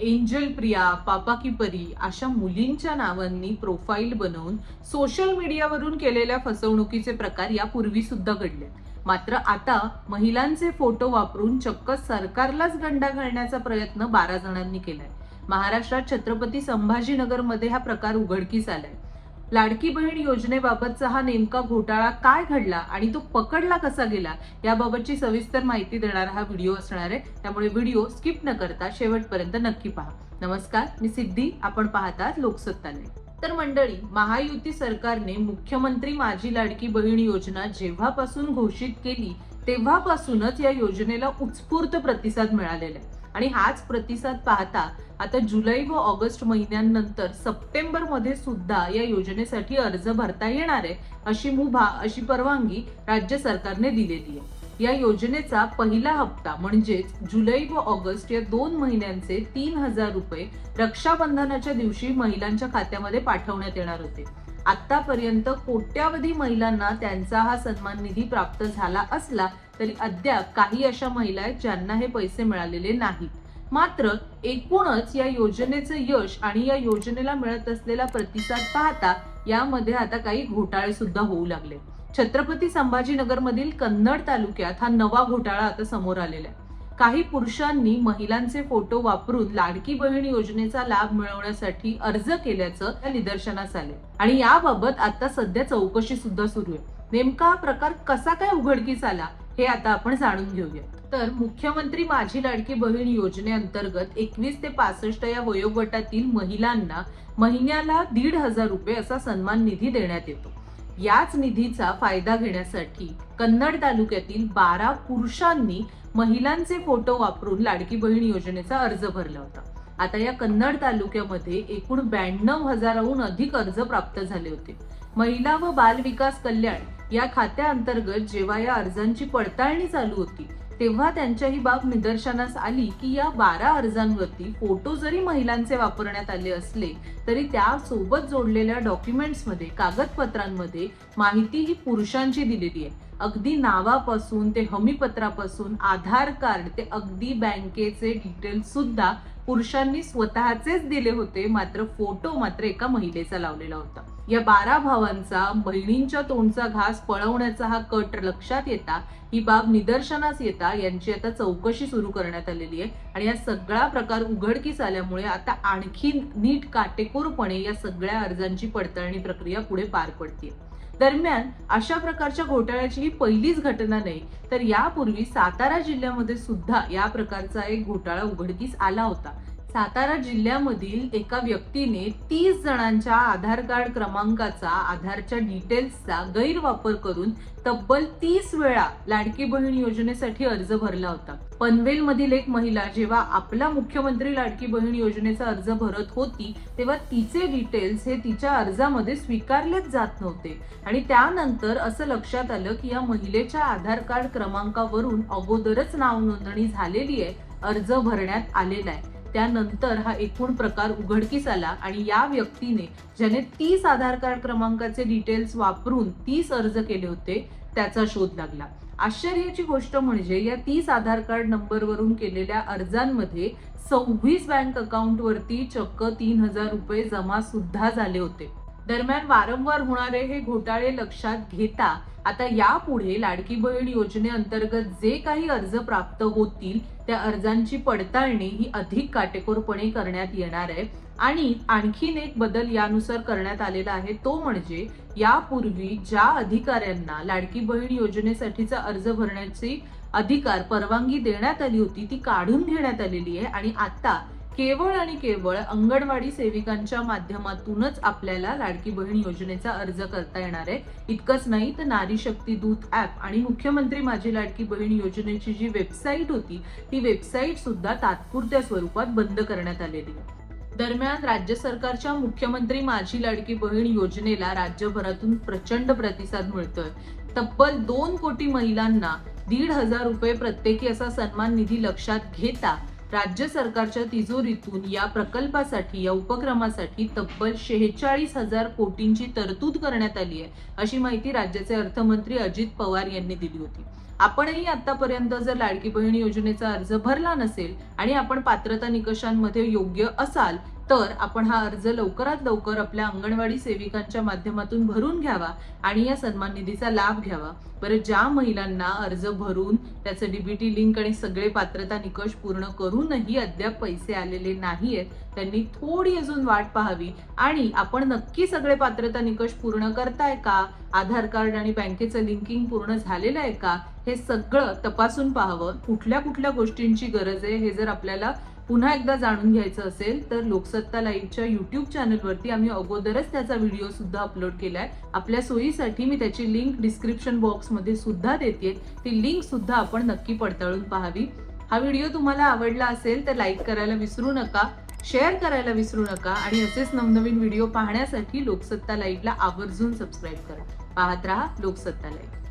Angel Priya पापा की परी अशा मुलींच्या नावांनी प्रोफाईल बनवून सोशल मीडियावरून केलेल्या फसवणुकीचे प्रकार यापूर्वी सुद्धा घडले मात्र आता महिलांचे फोटो वापरून चक्क सरकारलाच गंडा घालण्याचा प्रयत्न बारा जणांनी केलाय. महाराष्ट्रात छत्रपती संभाजीनगरमध्ये हा प्रकार उघडकीस आलाय. लाडकी बहीण योजनेबाबतचा हा नेमका घोटाळा काय घडला आणि तो पकडला कसा गेला याबाबतची सविस्तर माहिती देणारा हा व्हिडिओ असणार आहे. त्यामुळे व्हिडिओ स्किप न करता शेवटपर्यंत नक्की पहा. नमस्कार मी सिद्धी. आपण पाहतात लोकसत्ताने. तर मंडळी महायुती सरकारने मुख्यमंत्री माझी लाडकी बहीण योजना जेव्हापासून घोषित केली तेव्हापासूनच या योजनेला उत्स्फूर्त प्रतिसाद मिळालेला आहे. आणि हाच प्रतिसाद पाहता आता जुलै व ऑगस्ट महिन्यांनंतर सप्टेंबरमध्ये सुद्धा या योजनेसाठी अर्ज भरता येणार आहे अशी मुभा अशी परवानगी राज्य सरकारने दिलेली आहे. या योजनेचा पहिला हप्ता म्हणजेच जुलै व ऑगस्ट या दोन महिन्यांचे तीन हजार रुपये रक्षाबंधनाच्या दिवशी महिलांच्या खात्यामध्ये पाठवण्यात येणार होते. आतापर्यंत कोट्यावधी महिलांना त्यांचा हा सन्मान निधी प्राप्त झाला असला तरी अद्याप काही अशा महिला आहेत ज्यांना हे पैसे मिळालेले नाहीत. मात्र एकूणच या योजनेचं यश आणि या योजनेला मिळत असलेला प्रतिसाद पाहता यामध्ये आता काही घोटाळे सुद्धा होऊ लागले. छत्रपती संभाजीनगरमधील कन्नड तालुक्यात हा नवा घोटाळा आता समोर आलेला आहे. काही पुरुषांनी महिलांचे फोटो वापरून लाडकी बहीण योजनेचा लाभ मिळवण्यासाठी अर्ज केल्याचं या निदर्शनास आले. आणि याबाबत आता सध्या चौकशी सुद्धा सुरू आहे. नेमका हा प्रकार कसा काय उघडकीस आला? हे आता आपण जाणून घेऊया तर मुख्यमंत्री माझी लाडकी बहीण योजनेअंतर्गत एकवीस ते पासष्ट या वयोगटातील महिलांना महिन्याला दीड हजार रुपये असा सन्मान निधी देण्यात येतो. याच निधीचा फायदा घेण्यासाठी कन्नड तालुक्यातील बारा पुरुषांनी महिलांचे फोटो वापरून लाडकी बहीण योजनेचा अर्ज भरला होता. आता या कन्नड तालुक्यामध्ये एकूण ब्याण्णव हजाराहून अधिक अर्ज प्राप्त झाले होते. महिला व बाल विकास कल्याण या खात्याअंतर्गत जेव्हा या अर्जांची पडताळणी चालू होती तेव्हा त्यांच्या ही बाब निदर्शनास आली की या बारा अर्जांवरती फोटो जरी महिलांचे वापरण्यात आले असले तरी त्या सोबत जोडलेल्या डॉक्युमेंट्समध्ये कागदपत्रांमध्ये माहिती ही पुरुषांची दिलेली आहे. अगदी नावापासून ते हमीपत्रापासून आधार कार्ड ते अगदी बँकेचे डिटेल्स सुद्धा पुरुषांनी स्वतःचेच दिले होते मात्र फोटो मात्र एका महिलेचा लावलेला होता. या बारा भावांचा बहिणींच्या तोंडचा घास पळवण्याचा हा कट लक्षात येता ही बाब निदर्शनास येता यांची आता चौकशी सुरू करण्यात आलेली आहे. आणि या सगळा प्रकार उघडकीस आल्यामुळे आता आणखी नीट काटेकोरपणे या सगळ्या अर्जांची पडताळणी प्रक्रिया पुढे पार पडते दरम्यान अशा प्रकारच्या घोटाळ्याची ही पहिलीच घटना नाही तर यापूर्वी सातारा जिल्ह्यामध्ये सुद्धा या प्रकारचा एक घोटाळा उघडकीस आला होता. सातारा जिल्ह्यामधील एका व्यक्तीने तीस जणांच्या आधार कार्ड क्रमांकाचा आधारच्या डिटेल्सचा गैरवापर करून तब्बल तीस वेळा लाडकी बहीण योजनेसाठी अर्ज भरला होता. पनवेल मधील एक महिला जेव्हा आपला मुख्यमंत्री लाडकी बहीण योजनेचा अर्ज भरत होती तेव्हा तिचे डिटेल्स हे तिच्या अर्जामध्ये स्वीकारलेच जात नव्हते. आणि त्यानंतर असं लक्षात आलं की या महिलेच्या आधार कार्ड क्रमांकावरून अगोदरच नाव नोंदणी झालेली आहे अर्ज भरण्यात आलेला आहे. त्यानंतर हा एकूण प्रकार उघडकीस आला आणि या व्यक्तीने ज्याने तीस आधार कार्ड क्रमांकाचे डिटेल्स वापरून तीस अर्ज केले होते त्याचा शोध लागला. आश्चर्याची गोष्ट म्हणजे या तीस आधार कार्ड नंबरवरून केलेल्या अर्जांमध्ये सव्वीस बँक अकाउंटवरती चक्क तीन हजार रुपये जमा सुद्धा झाले होते. दरम्यान वारंवार होणारे हे घोटाळे लक्षात घेता आता यापुढे लाडकी बहीण योजनेअंतर्गत जे काही अर्ज प्राप्त होतील त्या अर्जांची पडताळणी ही अधिक काटेकोरपणे करण्यात येणार आहे. आणि आणखीन एक बदल यानुसार करण्यात आलेला आहे तो म्हणजे यापूर्वी ज्या अधिकाऱ्यांना लाडकी बहीण योजनेसाठीचा अर्ज भरण्याची अधिकार परवानगी देण्यात आली होती ती काढून घेण्यात आलेली आहे. आणि आता केवळ आणि केवळ अंगणवाडी सेविकांच्या माध्यमातूनच आपल्याला लाडकी बहीण योजनेचा अर्ज करता येणार आहे. इतकंच नाही तर नारी शक्ती दूत ऍप आणि मुख्यमंत्री माझी लाडकी बहीण योजनेची जी वेबसाईट होती ती वेबसाईट सुद्धा तात्पुरत्या स्वरूपात बंद करण्यात आलेली आहे. दरम्यान राज्य सरकारच्या मुख्यमंत्री माझी लाडकी बहीण योजनेला राज्यभरातून प्रचंड प्रतिसाद मिळतोय. तब्बल दोन कोटी महिलांना दीड हजार रुपये प्रत्येकी असा सन्मान निधी लक्षात घेता राज्य सरकारच्या तिजोरीतून या प्रकल्पासाठी या उपक्रमासाठी तब्बल शेहेचाळीस हजार कोटींची तरतूद करण्यात आली आहे अशी माहिती राज्याचे अर्थमंत्री अजित पवार यांनी दिली होती. आपणही आतापर्यंत जर लाडकी बहीण योजनेचा अर्ज भरला नसेल आणि आपण पात्रता निकषांमध्ये योग्य असाल तर आपण हा अर्ज लवकरात लवकर आपल्या अंगणवाडी सेविकांच्या माध्यमातून भरून घ्यावा आणि या सन्मान निधीचा लाभ घ्यावा. बरं ज्या महिलांना अर्ज भरून त्याचं डीबीटी लिंक आणि सगळे पात्रता निकष पूर्ण करूनही अद्याप पैसे आलेले नाहीयेत त्यांनी थोडी अजून वाट पाहावी. आणि आपण नक्की सगळे पात्रता निकष पूर्ण करताय का? आधार कार्ड आणि बँकेचं लिंकिंग पूर्ण झालेलं आहे का? हे सगळं तपासून पाहावं. कुठल्या कुठल्या गोष्टींची गरज आहे हे जर आपल्याला पुन्हा एकदा जाणून घ्यायचं असेल तर लोकसत्ता लाईव्हच्या युट्यूब चॅनलवरती आम्ही अगोदरच त्याचा व्हिडिओ सुद्धा अपलोड केलाय. आपल्या सोयीसाठी मी त्याची लिंक डिस्क्रिप्शन बॉक्समध्ये सुद्धा देते ती लिंक सुद्धा आपण नक्की पडताळून पाहावी. हा व्हिडिओ तुम्हाला आवडला असेल तर लाईक करायला विसरू नका शेअर करायला विसरू नका आणि असेच नवनवीन व्हिडिओ पाहण्यासाठी लोकसत्ता लाईव्हला आवर्जून सबस्क्राईब करा. पाहत राहा लोकसत्ता लाईव्ह.